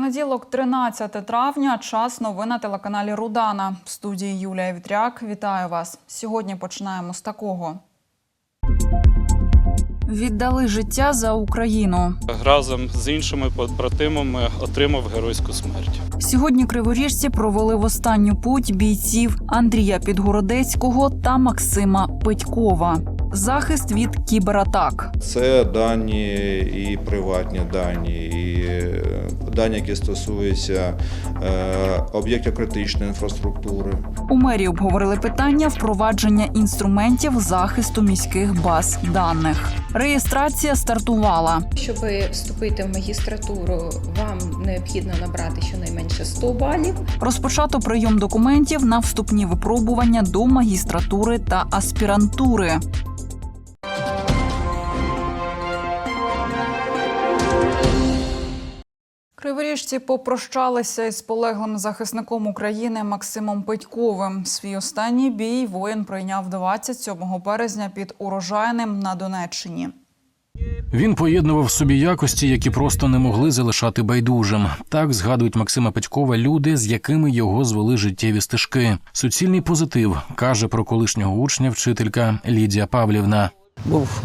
Понеділок, 13 травня, час новин на телеканалі Рудана. В студії Юлія Вітряк. Вітаю вас. Сьогодні починаємо з такого. Віддали життя за Україну. разом з іншими побратимами отримав геройську смерть. Сьогодні криворіжці провели в останню путь бійців Андрія Підгородецького та Максима Петькова. Захист від кібератак. Це дані і приватні дані, і е, дані, які стосуються е, об'єктів критичної інфраструктури. У мерії обговорили питання впровадження інструментів захисту міських баз даних. Реєстрація стартувала. Щоб вступити в магістратуру, вам необхідно набрати щонайменше 100 балів. Розпочато прийом документів на вступні випробування до магістратури та аспірантури. Криворіжці попрощалися із полеглим захисником України Максимом Петьковим. Свій останній бій воїн прийняв 27 березня під урожайним на Донеччині. Він поєднував в собі якості, які просто не могли залишати байдужим. Так згадують Максима Петькова люди, з якими його звели життєві стежки. Суцільний позитив каже про колишнього учня вчителька Лідія Павлівна. був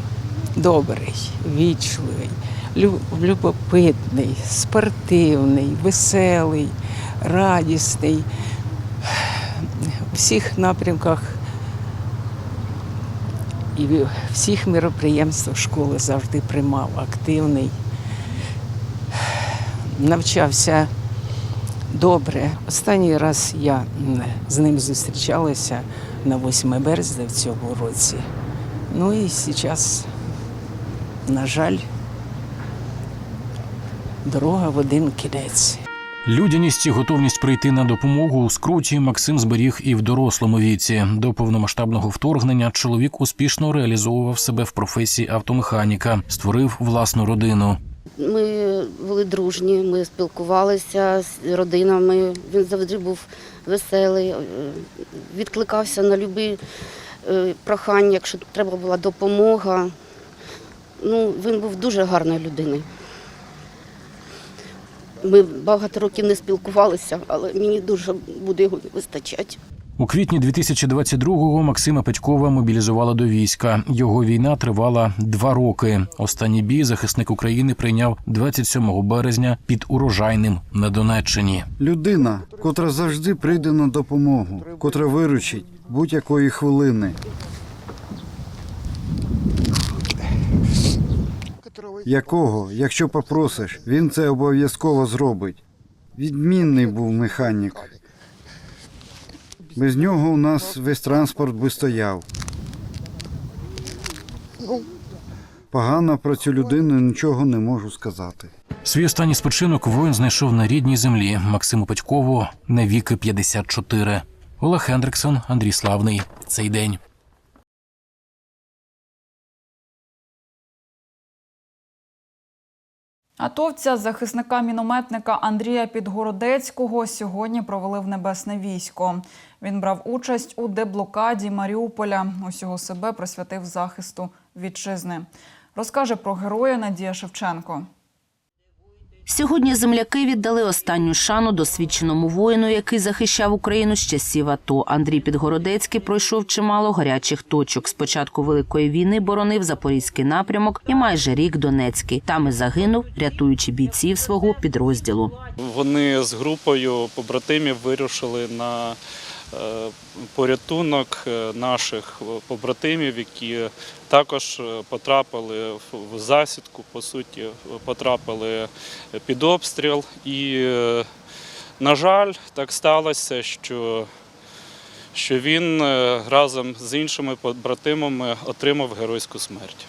добрий, вічливий, любопитний, спортивний, веселий, радісний. У всіх напрямках і всіх міроприємствах школи завжди приймав активний. Навчався добре. Останній раз я з ним зустрічалася на 8 березня в цьому році. Ну і зараз, на жаль, дорога в один кінець. Людяність і готовність прийти на допомогу у скруті Максим зберіг і в дорослому віці. До повномасштабного вторгнення чоловік успішно реалізовував себе в професії автомеханіка, створив власну родину. Ми були дружні, ми спілкувалися з родинами. Він завжди був веселий, е, відкликався на любі е, прохання, якщо треба була допомога. Ну, він був дуже гарною людиною. Ми багато років не спілкувалися, але мені дуже буде його не вистачати. У квітні 2022-го Максима Петькова мобілізували до війська. Його війна тривала два роки. Останній бій захисник України прийняв 27 березня під урожайним на Донеччині. Людина, котра завжди прийде на допомогу, котра виручить будь-якої хвилини. Якого, якщо попросиш, він це обов'язково зробить. Відмінний був механік. Без нього у нас весь транспорт би стояв. Погано про цю людину нічого не можу сказати. Свій останній спочинок воїн знайшов на рідній землі Максиму Петькову на віки 54. Олег Хендриксон, Андрій Славний. Цей день. Атовця захисника мінометника Андрія Підгородецького сьогодні провели в небесне військо. Він брав участь у деблокаді Маріуполя. Усього себе присвятив захисту вітчизни. Розкаже про героя Надія Шевченко. Сьогодні земляки віддали останню шану досвідченому воїну, який захищав Україну з часів АТО. Андрій Підгородецький пройшов чимало гарячих точок. З початку великої війни боронив запорізький напрямок і майже рік Донецький. Там і загинув, рятуючи бійців свого підрозділу. Вони з групою побратимів вирушили на порятунок е, наших побратимів, які також е, потрапили в- засідку, по суті, потрапили під обстріл. І, е, на жаль, так сталося, що, що він е, разом з іншими побратимами отримав геройську смерть.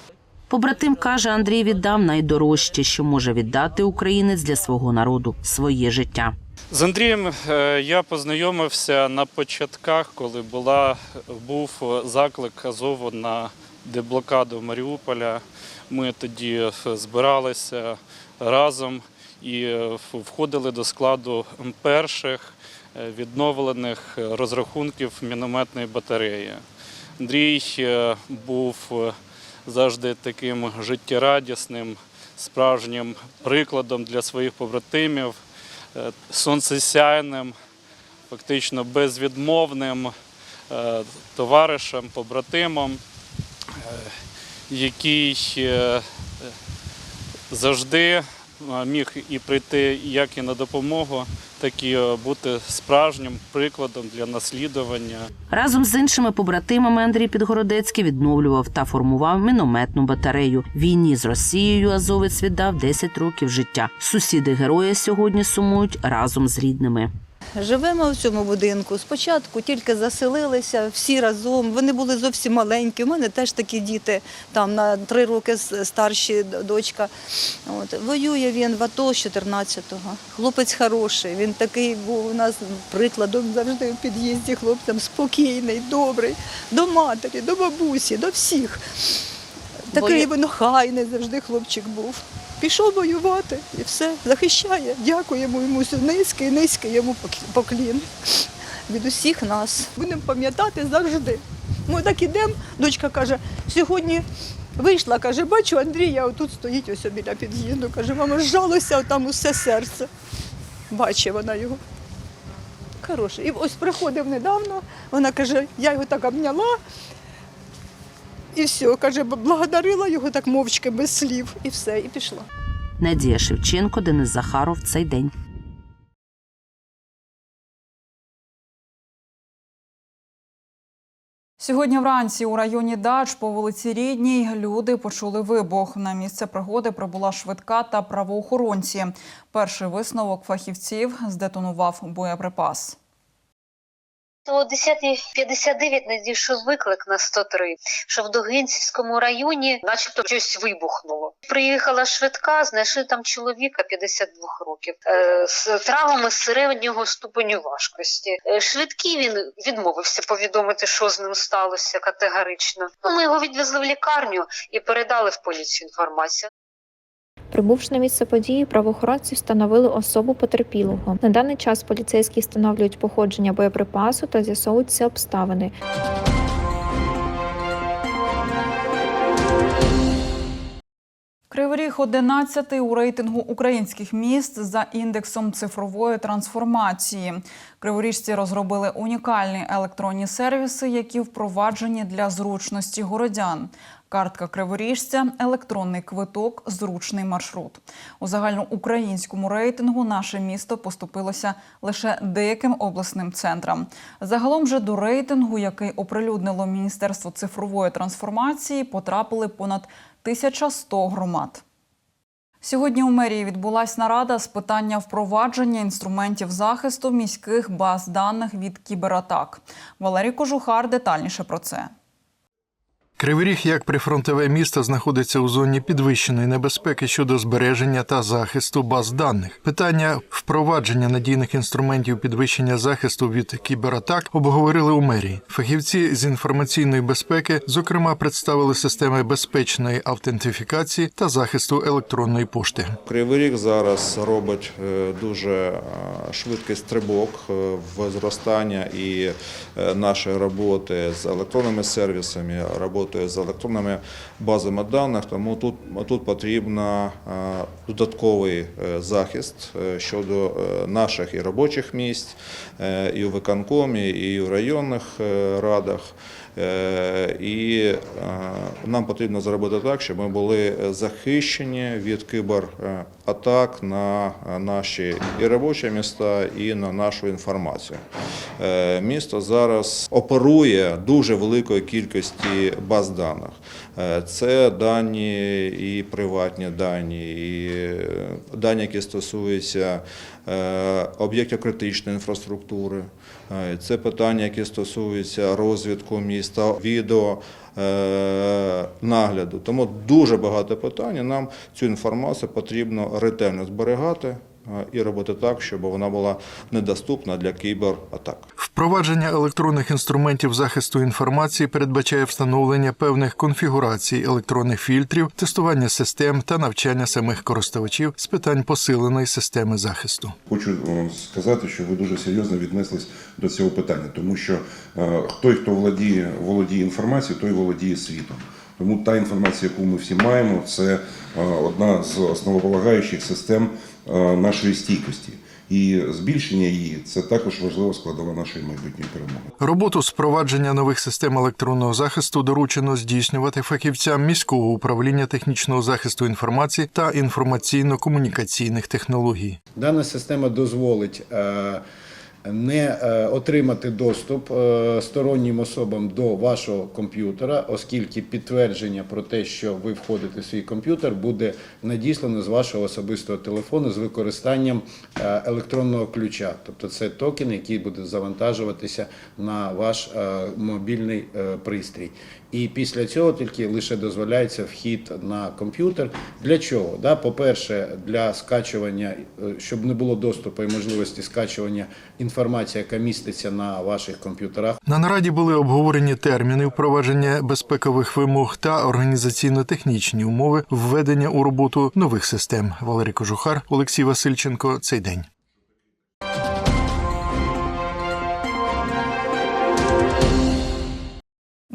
Побратим каже, Андрій віддав найдорожче, що може віддати українець для свого народу своє життя. З Андрієм е, я познайомився на початках, коли була, був заклик Азову на деблокаду Маріуполя. Ми тоді збиралися разом і е, входили до складу перших е, відновлених розрахунків мінометної батареї. Андрій е, був е, завжди таким життєрадісним, справжнім прикладом для своїх побратимів. Е, сонцесяйним, фактично безвідмовним е, товаришем, побратимом, е, який завжди міг і прийти як і на допомогу, так і е, бути справжнім прикладом для наслідування. Разом з іншими побратимами Андрій Підгородецький відновлював та формував мінометну батарею. Війні з Росією Азовець віддав 10 років життя. Сусіди героя сьогодні сумують разом з рідними. Живемо в цьому будинку. Спочатку тільки заселилися всі разом. Вони були зовсім маленькі. У мене теж такі діти, там на три роки старші дочка. От. Воює він в АТО з 14-го. Хлопець хороший. Він такий був у нас прикладом завжди в під'їзді хлопцям спокійний, добрий, до матері, до бабусі, до всіх. Такий він охайний завжди хлопчик був. Пішов воювати і все, захищає. Дякуємо йому низький, низький йому поклін від усіх нас. Будемо пам'ятати завжди. Ми так ідемо, дочка каже, сьогодні вийшла, каже, бачу, Андрія отут стоїть ось біля під'їзду. Каже, мама, зжалося там усе серце. Бачить вона його. Хороший. І ось приходив недавно, вона каже, я його так обняла. І все, каже, благодарила його так мовчки, без слів, і все, і пішла. Надія Шевченко, Денис Захаров. Цей день. Сьогодні вранці у районі Дач по вулиці Рідній люди почули вибух. На місце пригоди прибула швидка та правоохоронці. Перший висновок фахівців здетонував боєприпас. О 10.59 надійшов виклик на 103, що в Довгинцівському районі начебто щось вибухнуло. Приїхала швидка, знайшли там чоловіка 52 років е, з травмами середнього ступеню важкості. Е, Швидкий він відмовився повідомити, що з ним сталося категорично. Ну, ми його відвезли в лікарню і передали в поліцію інформацію. Прибувши на місце події, правоохоронці встановили особу потерпілого. На даний час поліцейські встановлюють походження боєприпасу та з'ясовують всі обставини. Кривий Ріг 11 у рейтингу українських міст за індексом цифрової трансформації. Криворіжці розробили унікальні електронні сервіси, які впроваджені для зручності городян. Картка криворіжця, електронний квиток, зручний маршрут. У загальноукраїнському рейтингу наше місто поступилося лише деяким обласним центрам. Загалом же до рейтингу, який оприлюднило Міністерство цифрової трансформації, потрапили понад 1100 громад. Сьогодні у мерії відбулася нарада з питання впровадження інструментів захисту міських баз даних від кібератак. Валерій Кожухар детальніше про це. Кривий Ріг, як прифронтове місто, знаходиться у зоні підвищеної небезпеки щодо збереження та захисту баз даних. Питання впровадження надійних інструментів підвищення захисту від кібератак обговорили у мерії. Фахівці з інформаційної безпеки, зокрема, представили системи безпечної автентифікації та захисту електронної пошти. Кривий Ріг зараз робить е, дуже е, швидкий стрибок е, в зростання і нашої роботи з електронними сервісами, роботи з електронними базами даних. Тому тут, тут потрібно е, додатковий е, захист е, щодо е, наших і робочих місць, і у виконкомі, і у районних радах. Е, І е, нам потрібно зробити так, щоб ми були захищені від кібератак на наші і робочі міста, і на нашу інформацію. Е, Місто зараз оперує дуже великою кількості баз даних. Це дані і приватні дані, і дані, які стосуються об'єктів критичної інфраструктури. Е, Це питання, які стосуються розвитку міста, відео е, нагляду. Тому дуже багато питань. Нам цю інформацію потрібно ретельно зберігати е, і робити так, щоб вона була недоступна для кібератак. Впровадження електронних інструментів захисту інформації передбачає встановлення певних конфігурацій електронних фільтрів, тестування систем та навчання самих користувачів з питань посиленої системи захисту. Хочу е, сказати, що ви дуже серйозно віднеслись до цього питання, тому що е, той, хто володіє, володіє інформацією, той володіє світом. Тому та інформація, яку ми всі маємо, це е, одна з основополагаючих систем е, нашої стійкості. І збільшення її це також важлива складова нашої майбутньої перемоги. Роботу з впровадження нових систем електронного захисту доручено здійснювати фахівцям міського управління технічного захисту інформації та інформаційно-комунікаційних технологій. Дана система дозволить е, не е, отримати доступ е, стороннім особам до вашого комп'ютера, оскільки підтвердження про те, що ви входите в свій комп'ютер, буде надіслано з вашого особистого телефону з використанням е, електронного ключа. Тобто це токен, який буде завантажуватися на ваш мобільний пристрій. І після цього тільки лише дозволяється вхід на комп'ютер. Для чого? Да? По-перше, для скачування, е, щоб не було доступу і можливості скачування інформації, яка міститься на ваших комп'ютерах. На нараді були обговорені терміни впровадження безпекових вимог та організаційно-технічні умови введення у роботу нових систем. Валерій Кожухар, Олексій Васильченко. Цей день. –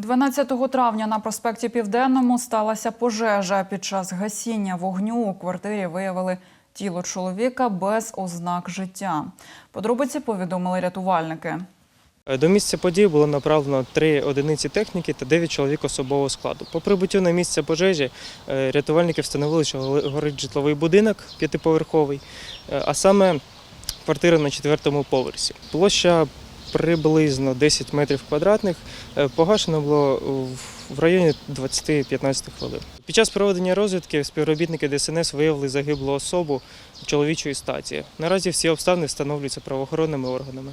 12 травня на проспекті Південному сталася пожежа. Під час гасіння вогню у квартирі виявили тіло чоловіка без ознак життя. Подробиці повідомили рятувальники. До місця події було направлено три одиниці техніки та 9 чоловік особового складу. По прибуттю на місце пожежі е, рятувальники встановили, що горить житловий будинок п'ятиповерховий, е, а саме квартира на четвертому поверсі. Площа приблизно 10 метрів квадратних. Е, Погашено було в- районі 20-15 хвилин. Під час проведення розвідки співробітники ДСНС виявили загиблу особу чоловічої статі. Наразі всі обставини встановлюються правоохоронними органами.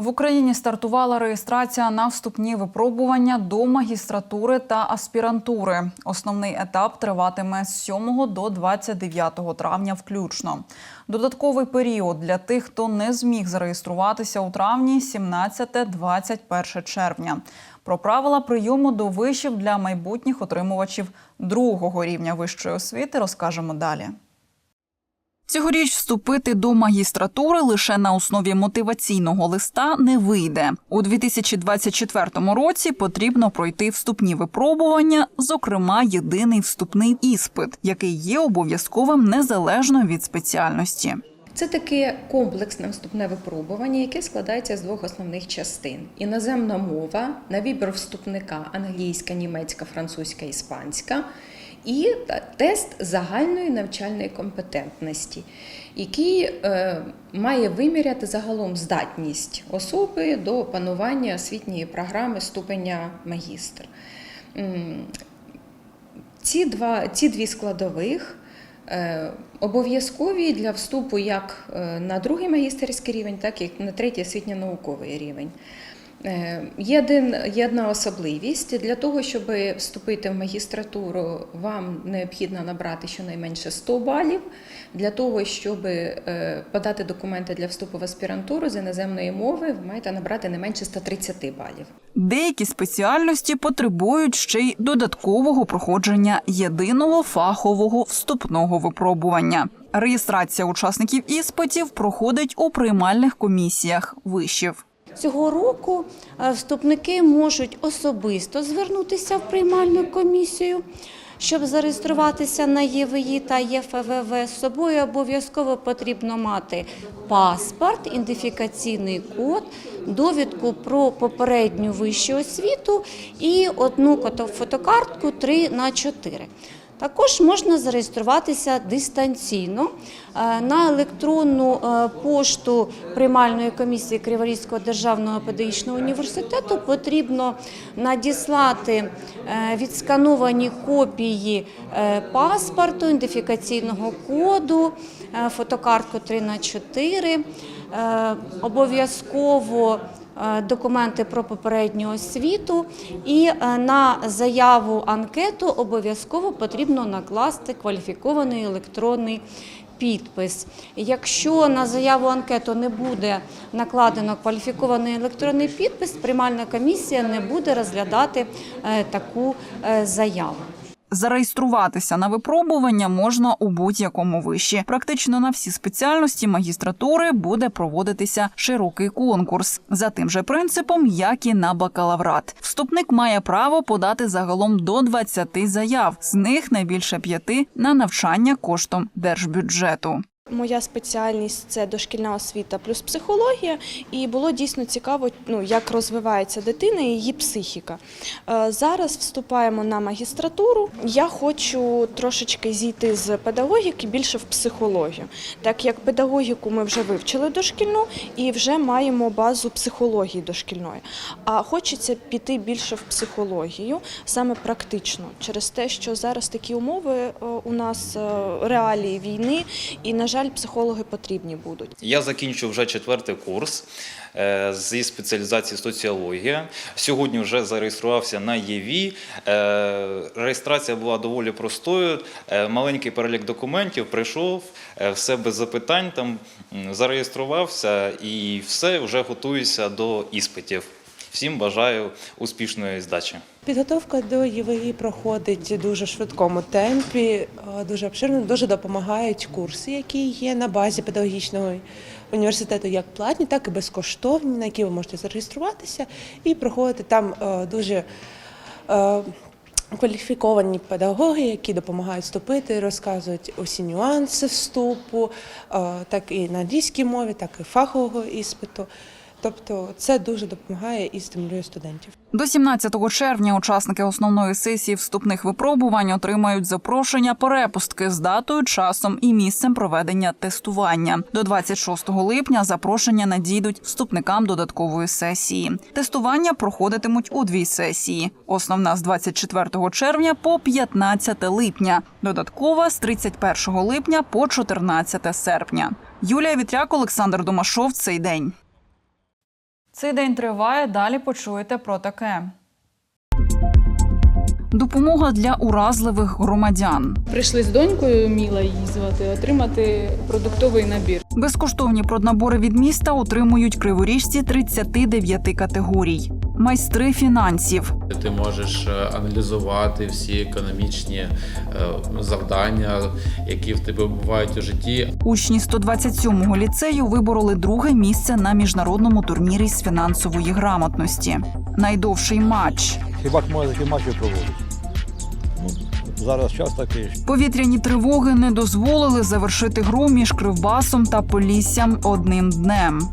В Україні стартувала реєстрація на вступні випробування до магістратури та аспірантури. Основний етап триватиме з 7 до 29 травня включно. Додатковий період для тих, хто не зміг зареєструватися у травні 17-21 червня. Про правила прийому до вишів для майбутніх отримувачів другого рівня вищої освіти розкажемо далі. Цьогоріч вступити до магістратури лише на основі мотиваційного листа не вийде. У 2024 році потрібно пройти вступні випробування, зокрема, єдиний вступний іспит, який є обов'язковим незалежно від спеціальності. Це таке комплексне вступне випробування, яке складається з двох основних частин: іноземна мова на вибір вступника англійська, німецька, французька, іспанська. І тест загальної навчальної компетентності, який е, має виміряти загалом здатність особи до опанування освітньої програми ступеня магістр. Ці, два, ці дві складових е, обов'язкові для вступу як е, на другий магістерський рівень, так і на третій освітньо-науковий рівень. Е, Є, один, є одна особливість. Для того, щоб вступити в магістратуру, вам необхідно набрати щонайменше 100 балів. Для того, щоб е, подати документи для вступу в аспірантуру з іноземної мови, ви маєте набрати не менше 130 балів. Деякі спеціальності потребують ще й додаткового проходження єдиного фахового вступного випробування. Реєстрація учасників іспитів проходить у приймальних комісіях вишів. Цього року е, вступники можуть особисто звернутися в приймальну комісію, щоб зареєструватися на ЄВІ та ЄФВВ. З собою обов'язково потрібно мати паспорт, ідентифікаційний код, довідку про попередню вищу освіту і одну фотокартку 3 на 4. Також можна зареєструватися дистанційно е, на електронну е, пошту приймальної комісії Криворізького державного педагогічного університету. Потрібно надіслати е, відскановані копії паспорту, ідентифікаційного коду, фотокартку 3 на 4 Е, Обов'язково документи про попередню освіту, і е, на заяву анкету обов'язково потрібно накласти кваліфікований електронний підпис. Якщо на заяву анкету не буде накладено кваліфікований електронний підпис, приймальна комісія не буде розглядати е, таку е, заяву. Зареєструватися на випробування можна у будь-якому виші. Практично на всі спеціальності магістратури буде проводитися широкий конкурс за тим же принципом, як і на бакалаврат. Вступник має право подати загалом до 20 заяв, з них найбільше п'яти на навчання коштом держбюджету. Моя спеціальність це дошкільна освіта плюс психологія, і було дійсно цікаво, ну як розвивається дитина і її психіка. Е, Зараз вступаємо на магістратуру. Я хочу трошечки зійти з педагогіки більше в психологію, так як педагогіку ми вже вивчили дошкільну і вже маємо базу психології дошкільної. А хочеться піти більше в психологію, саме практично, через те, що зараз такі умови е, у нас е, реалії війни, і на жаль, психологи потрібні будуть. Я закінчу вже четвертий курс е, зі спеціалізації соціологія. Сьогодні вже зареєструвався на ЄВІ. Е, Реєстрація була доволі простою. Е, Маленький перелік документів прийшов, все без запитань там зареєструвався і все вже готуюся до іспитів. Всім бажаю успішної здачі. Підготовка до ЄВІ проходить дуже швидкому темпі, е, дуже обширно, дуже допомагають курси, які є на базі педагогічного університету, як платні, так і безкоштовні, на які ви можете зареєструватися і проходити там е, дуже е, кваліфіковані педагоги, які допомагають вступити, розказують усі нюанси вступу, так і на англійській мові, так і фахового іспиту. Тобто це дуже допомагає і стимулює студентів. До 17 червня учасники основної сесії вступних випробувань отримають запрошення перепустки з датою, часом і місцем проведення тестування. До 26 липня запрошення надійдуть вступникам додаткової сесії. Тестування проходитимуть у дві сесії: основна з 24 червня по 15 липня, додаткова з 31 липня по 14 серпня. Юлія Вітряк, Олександр Домашов. Цей день. Цей день триває. Далі почуєте про таке. Допомога для уразливих громадян. Прийшли з донькою, Міла її звати, отримати продуктовий набір. Безкоштовні проднабори від міста отримують криворіжці 39 категорій. Майстри фінансів. Ти можеш е, аналізувати всі економічні е, завдання, які в тебе бувають у житті. Учні 127-го ліцею вибороли друге місце на міжнародному турнірі з фінансової грамотності. Найдовший матч. Хіба ж може такі матчі проводити? Ну, зараз час такий. Повітряні тривоги не дозволили завершити гру між Кривбасом та Поліссям одним днем.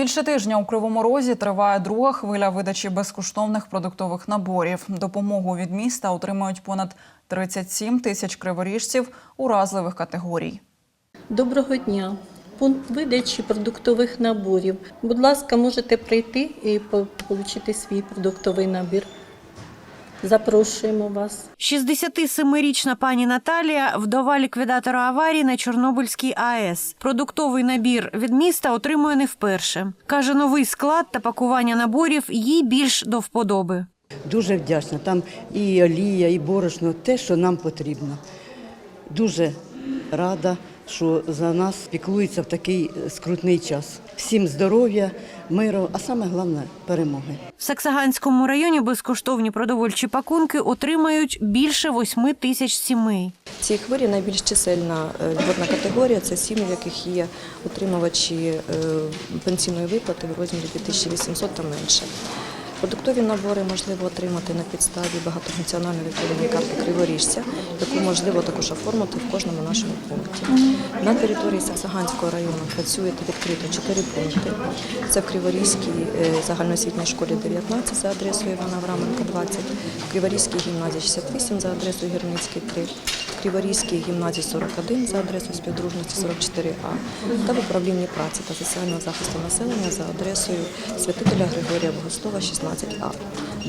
Більше тижня у Кривому Розі триває друга хвиля видачі безкоштовних продуктових наборів. Допомогу від міста отримають понад 37 тисяч криворіжців уразливих категорій. Доброго дня. Пункт видачі продуктових наборів. Будь ласка, можете прийти і отримати свій продуктовий набір. Запрошуємо вас. 67-річна пані Наталія вдова ліквідатора аварії на Чорнобильській АЕС. Продуктовий набір від міста отримує не вперше. Каже, новий склад та пакування наборів їй більш до вподоби. Дуже вдячна. Там і олія, і борошно, те, що нам потрібно. Дуже рада, що за нас піклуються в такий скрутний час. Всім здоров'я, миру, а саме головне перемоги. В Саксаганському районі безкоштовні продовольчі пакунки отримають більше восьми тисяч сімей. В цій хвилі найбільш чисельна е, льготна категорія це сім'ї, в яких є отримувачі е, пенсійної виплати в розмірі 2800 та менше. Продуктові набори можливо отримати на підставі багатофункціональної відповідної карти криворіжця, яку можливо також оформити в кожному нашому пункті. На території Саксаганського району працює відкрито чотири пункти. Це в Криворізькій е, загальноосвітній школі 19 за адресою Івана Авраменка 20, в Криворізькій гімназії 68 за адресою Гірницький 3, в Криворізькій гімназії 41 за адресою Співдружності 44А та в управлінні праці та соціального захисту населення за адресою Святителя Григорія Богослова 好这个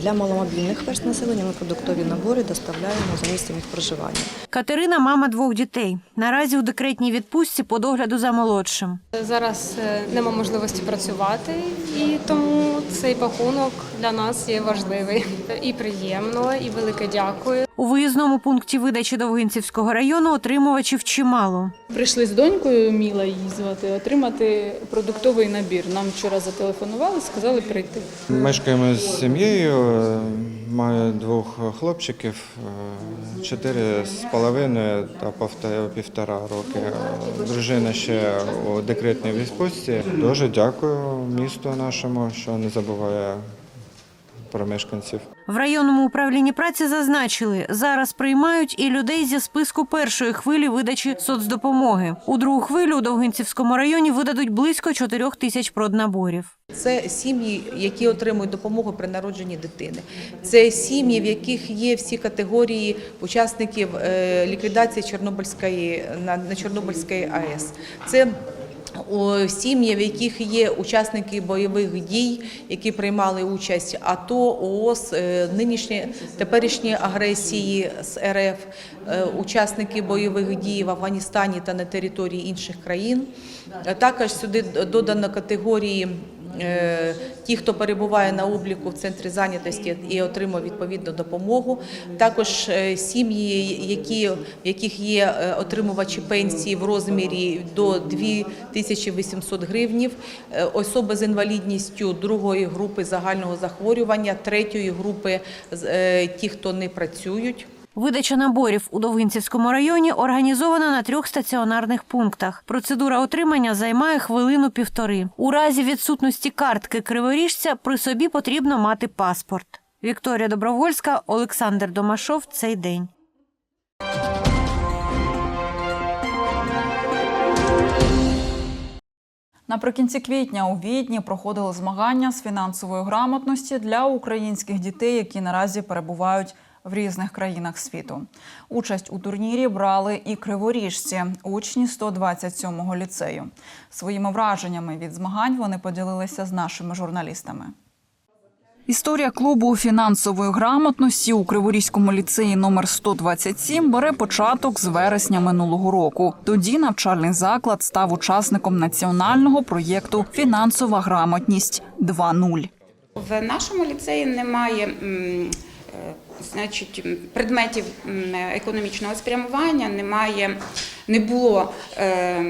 Для маломобільних верст населення ми продуктові набори доставляємо за місцем їх проживання. Катерина мама двох дітей. Наразі у декретній відпустці по догляду за молодшим. Зараз е, нема можливості працювати, і тому цей пакунок для нас є важливий і приємно, і велике дякую. У виїзному пункті видачі Довгинцівського району отримувачів чимало. Прийшли з донькою, Міла її звати, отримати продуктовий набір. Нам вчора зателефонували, сказали прийти. Мешкаємо з сім'єю, маю двох хлопчиків, е, чотири з половиною та півтора роки. Е, Дружина ще у декретній відпустці. Дуже дякую місту нашому, що не забуває про мешканців. В районному управлінні праці зазначили, зараз приймають і людей зі списку першої хвилі видачі соцдопомоги. У другу хвилю у Довгинцівському районі видадуть близько 4 тисяч проднаборів. Це сім'ї, які отримують допомогу при народженні дитини. Це сім'ї, в яких є всі категорії учасників е, ліквідації Чорнобильської на, на Чорнобильській АЕС. Це сім'ї, в яких є учасники бойових дій, які приймали участь АТО, ООС, е, нинішні теперішні агресії з РФ, е, учасники бойових дій в Афганістані та на території інших країн. Е, Також сюди додано категорії. Е, Ті, хто перебуває на обліку в центрі зайнятості і отримує відповідну допомогу, також е, сім'ї, які в яких є е, отримувачі пенсії в розмірі до 2800 гривнів, особи з інвалідністю другої групи загального захворювання, третьої групи ті, хто не працюють. Видача наборів у Довгинцівському районі організована на трьох стаціонарних пунктах. Процедура отримання займає хвилину-півтори. У разі відсутності картки криворіжця при собі потрібно мати паспорт. Вікторія Добровольська, Олександр Домашов. Цей день. Наприкінці квітня у Відні проходили змагання з фінансової грамотності для українських дітей, які наразі перебувають в різних країнах світу. Участь у турнірі брали і криворіжці, учні 127-го ліцею. Своїми враженнями від змагань вони поділилися з нашими журналістами. Історія клубу фінансової грамотності у Криворізькому ліцеї номер 127 бере початок з вересня минулого року. Тоді навчальний заклад став учасником національного проєкту Фінансова грамотність 2.0. В нашому ліцеї немає е, значить, предметів економічного спрямування, немає, не було е,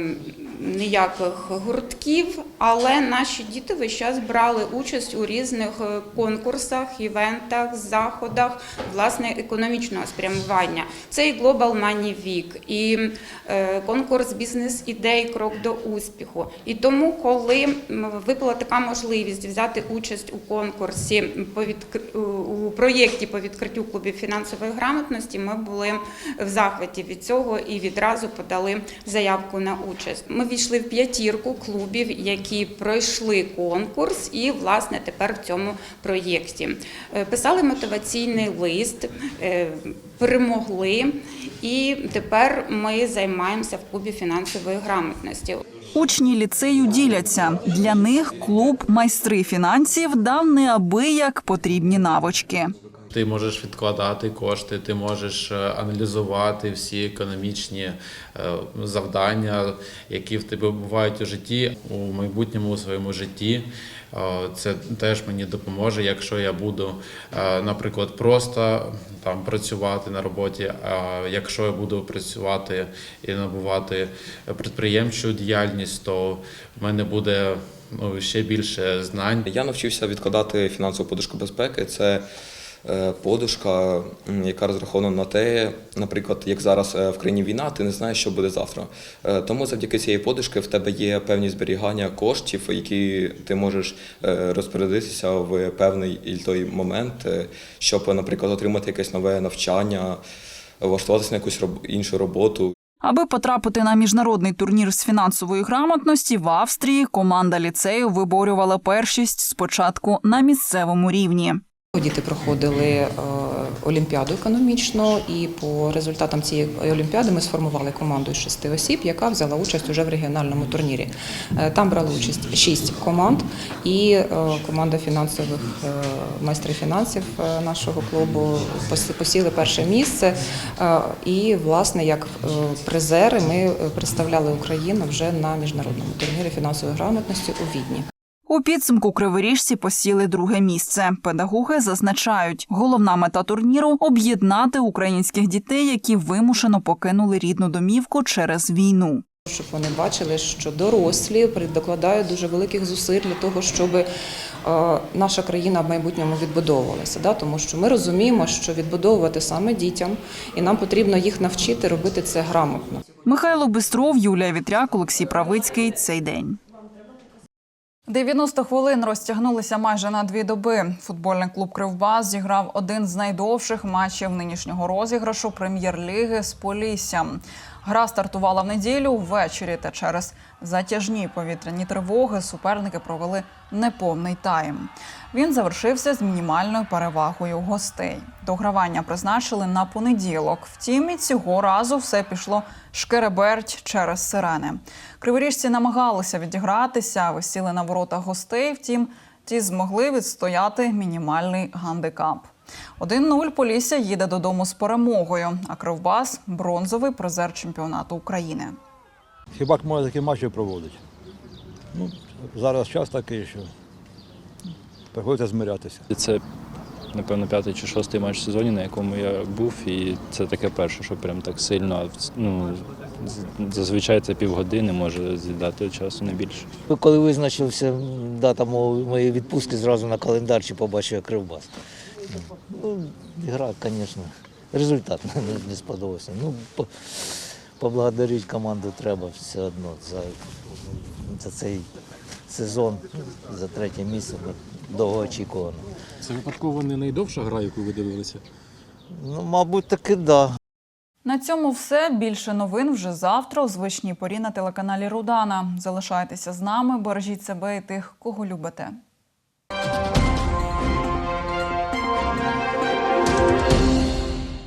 ніяких гуртків, але наші діти весь час брали участь у різних е, конкурсах, івентах, заходах власне економічного спрямування. Це і Global Money Week, і е, конкурс бізнес-ідей Крок до успіху. І тому, коли випала така можливість взяти участь у конкурсі по у проєкті по відкриттю клубів фінансової грамотності, ми були в захваті від цього і відразу подали заявку на участь. Ми війшли в п'ятірку клубів, які пройшли конкурс, і власне тепер в цьому проєкті Е, писали мотиваційний лист, е, перемогли, і тепер ми займаємося в клубі фінансової грамотності. Учні ліцею діляться. Для них клуб майстри фінансів дав неабияк потрібні навички. Ти можеш відкладати кошти, ти можеш е, аналізувати всі економічні е, завдання, які в тебе бувають у житті, у майбутньому у своєму житті. Е, Це теж мені допоможе, якщо я буду, наприклад, просто там працювати на роботі. А якщо я буду працювати і набувати підприємчу діяльність, то в мене буде ну, ще більше знань. Я навчився відкладати фінансову подушку безпеки. Це подушка, яка розрахована на те, наприклад, як зараз е, в країні війна, ти не знаєш, що буде завтра. Е, Тому завдяки цієї подушки в тебе є певні зберігання коштів, які ти можеш е, розпорядитися в певний той момент, е, щоб, наприклад, отримати якесь нове навчання, влаштуватися на якусь іншу роботу. Аби потрапити на міжнародний турнір з фінансової грамотності в Австрії, команда ліцею виборювала першість спочатку на місцевому рівні. Діти проходили е, олімпіаду економічну, і по результатам цієї олімпіади ми сформували команду із шести осіб, яка взяла участь уже в регіональному турнірі. Е, Там брали участь шість команд, і е, команда фінансових майстрів фінансів нашого клубу пос- посіли перше місце. І, власне, як призери, ми представляли Україну вже на міжнародному турнірі фінансової грамотності у Відні. У підсумку криворіжці посіли друге місце. Педагоги зазначають, головна мета турніру об'єднати українських дітей, які вимушено покинули рідну домівку через війну. Щоб вони бачили, що дорослі докладають дуже великих зусиль для того, щоб е, наша країна в майбутньому відбудовувалася. Да? Тому що ми розуміємо, що відбудовувати саме дітям, і нам потрібно їх навчити робити це грамотно. Михайло Бистров, Юлія Вітряк, Олексій Правицький. Цей день. 90 хвилин розтягнулися майже на дві доби. Футбольний клуб Кривбас зіграв один з найдовших матчів нинішнього розіграшу прем'єр-ліги з Поліссям. Гра стартувала в неділю ввечері, та через затяжні повітряні тривоги суперники провели неповний тайм. Він завершився з мінімальною перевагою гостей. Догравання призначили на понеділок. Втім, і цього разу все пішло шкереберть через сирени. Криворіжці намагалися відігратися, висіли на воротах гостей. Втім, ті змогли відстояти мінімальний гандикап. 1-0 Полісся їде додому з перемогою, а Кривбас бронзовий призер чемпіонату України. Хіба ж можна такі матчі проводити? Ну, зараз час такий, що приходиться змирятися. Це, напевно, п'ятий чи шостий матч в сезоні, на якому я був, і це таке перше, що прям так сильно. Ну, зазвичай це півгодини може з'їдати часу, не більше. Коли визначився дата моєї відпустки, зразу на календарчі побачив я Кривбас. Ну, гра, звісно, результат не, не сподобався. Ну, поблагодарити команду треба все одно за, за цей сезон, за третє місце, довгоочікувано. Це випадково не найдовша гра, яку ви дивилися? Ну, мабуть, таки да. На цьому все. Більше новин вже завтра у звичній порі на телеканалі Рудана. Залишайтеся з нами, бережіть себе і тих, кого любите.